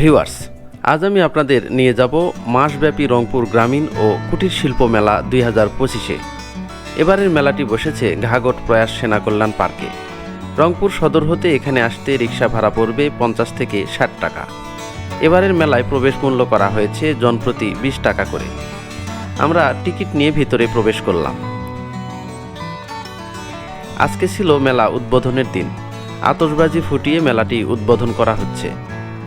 Viewers, আজ আমি আপনাদের নিয়ে যাব মাসব্যাপী রংপুর গ্রামীণ ও কুটির শিল্প মেলা দুই হাজার পঁচিশে। এবারের মেলাটি বসেছে ঘাগট প্রয়াস সেনা কল্যাণ পার্কে। রংপুর সদর হতে এখানে আসতে রিক্সা ভাড়া পড়বে পঞ্চাশ থেকে ষাট টাকা। এবারের মেলায় প্রবেশ মূল্য করা হয়েছে জনপ্রতি বিশ টাকা করে। আমরা টিকিট নিয়ে ভিতরে প্রবেশ করলাম। আজকে ছিল মেলা উদ্বোধনের দিন। আতশবাজি ফুটিয়ে মেলাটি উদ্বোধন করা হচ্ছে।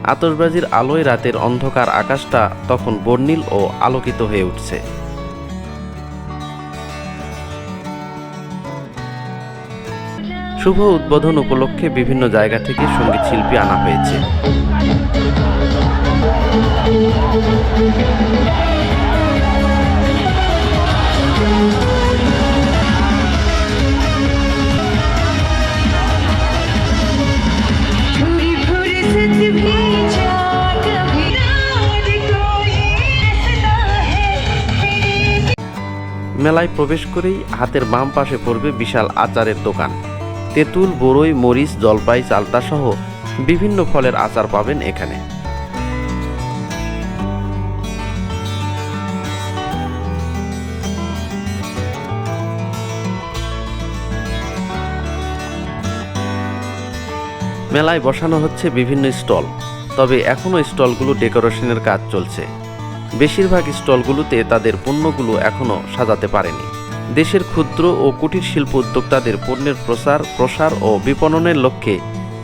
আতশবাজির আলোয় রাতের অন্ধকার আকাশটা তখন বর্ণিল ও আলোকিত হয়ে উঠছে। শুভ উদ্বোধন উপলক্ষে বিভিন্ন জায়গা থেকে সংগীত শিল্পী আনা হয়েছে। মেলায় প্রবেশ করেই হাতের বাম পাশে পড়বে বিশাল আচারের দোকান। তেঁতুল বড়ই মরিচ, জলপাই, চালতা সহ বিভিন্ন ফলের আচার পাবেন এখানে। মেলায় বসানো হচ্ছে বিভিন্ন স্টল, তবে এখনও স্টলগুলো ডেকোরেশনের কাজ চলছে। বেশিরভাগ স্টলগুলোতে তাদের পণ্যগুলো এখনও সাজাতে পারেনি। দেশের ক্ষুদ্র ও কুটির শিল্প উদ্যোক্তাদের পণ্যের প্রসার প্রসার ও বিপণনের লক্ষ্যে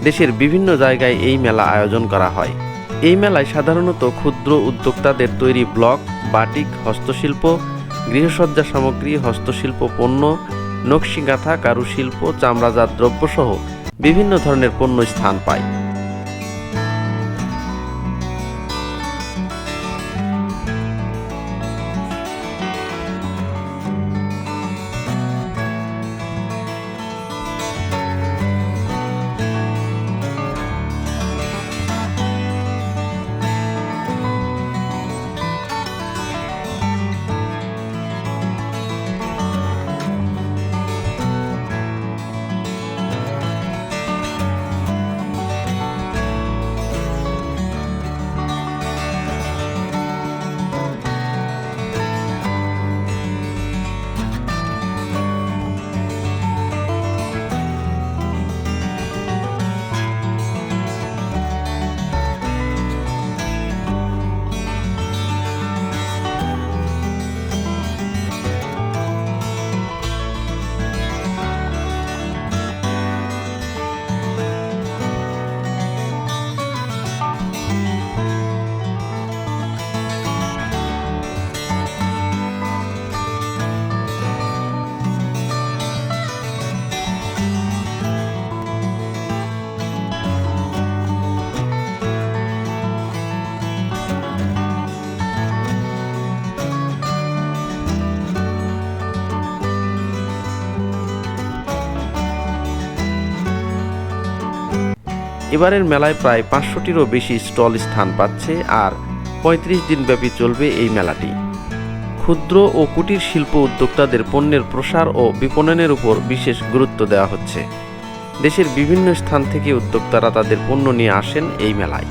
দেশের বিভিন্ন জায়গায় এই মেলা আয়োজন করা হয়। এই মেলায় সাধারণত ক্ষুদ্র উদ্যোক্তাদের তৈরি ব্লক, বাটিক, হস্তশিল্প, গৃহসজ্জা সামগ্রী, হস্তশিল্প পণ্য, নকশিগাঁথা, কারুশিল্প, চামড়াজাত দ্রব্যসহ বিভিন্ন ধরনের পণ্য স্থান পায়। এবারের মেলায় প্রায় পাঁচশোটিরও বেশি স্টল স্থান পাচ্ছে আর পঁয়ত্রিশ দিনব্যাপী চলবে এই মেলাটি। ক্ষুদ্র ও কুটির শিল্প উদ্যোক্তাদের পণ্যের প্রসার ও বিপণনের উপর বিশেষ গুরুত্ব দেওয়া হচ্ছে। দেশের বিভিন্ন স্থান থেকে উদ্যোক্তারা তাদের পণ্য নিয়ে আসেন এই মেলায়।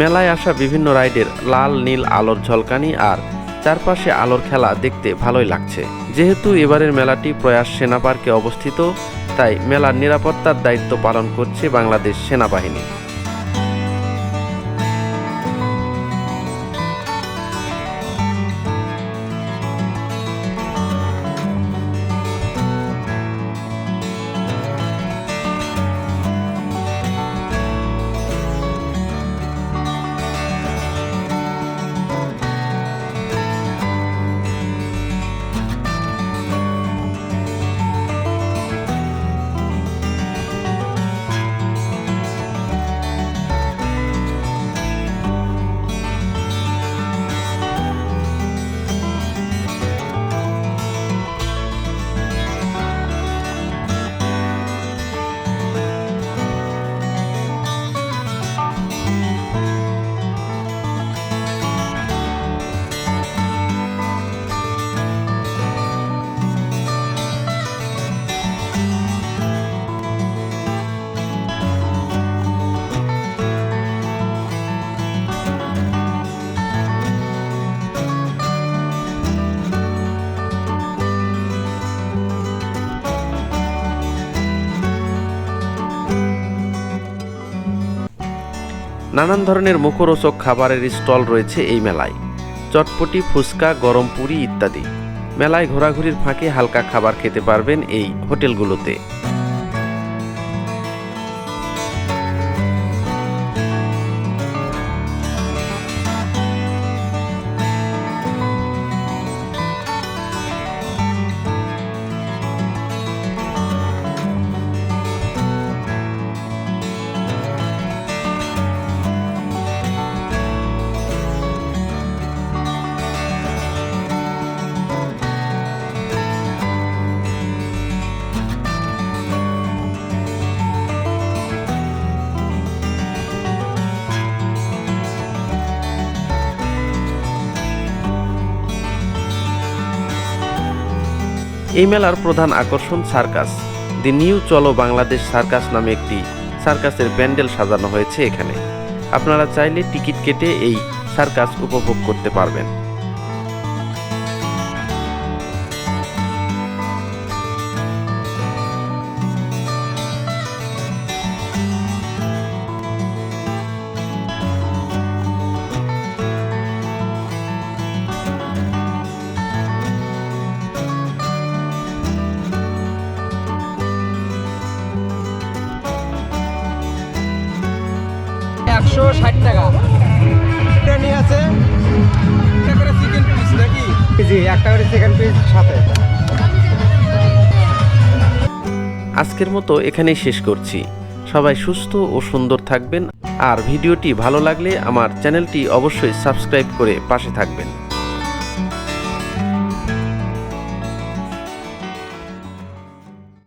মেলায় আসা বিভিন্ন রাইডের লাল, নীল, আলোর ঝলকানি আর চারপাশে আলোর খেলা দেখতে ভালোই লাগছে। যেহেতু এবারের মেলাটি প্রয়াস সেনা পার্কে অবস্থিত, তাই মেলার নিরাপত্তার দায়িত্ব পালন করছে বাংলাদেশ সেনাবাহিনী। নানান ধরনের মুখরোচক খাবারের স্টল রয়েছে এই মেলায়। চটপটি, ফুচকা, গরম পুরি ইত্যাদি। মেলায় ঘোরাঘুরির ফাঁকে হালকা খাবার খেতে পারবেন এই হোটেলগুলোতে। এই মেলার প্রধান আকর্ষণ সার্কাস। দি নিউ চলো বাংলাদেশ সার্কাস নামে একটি সার্কাসের প্যান্ডেল সাজানো হয়েছে এখানে। আপনারা চাইলে টিকিট কেটে এই সার্কাস উপভোগ করতে পারবেন। আজকের মতো এখানেই শেষ করছি। সবাই সুস্থ ও সুন্দর থাকবেন। আর ভিডিওটি ভালো লাগলে আমার চ্যানেলটি অবশ্যই সাবস্ক্রাইব করে পাশে থাকবেন।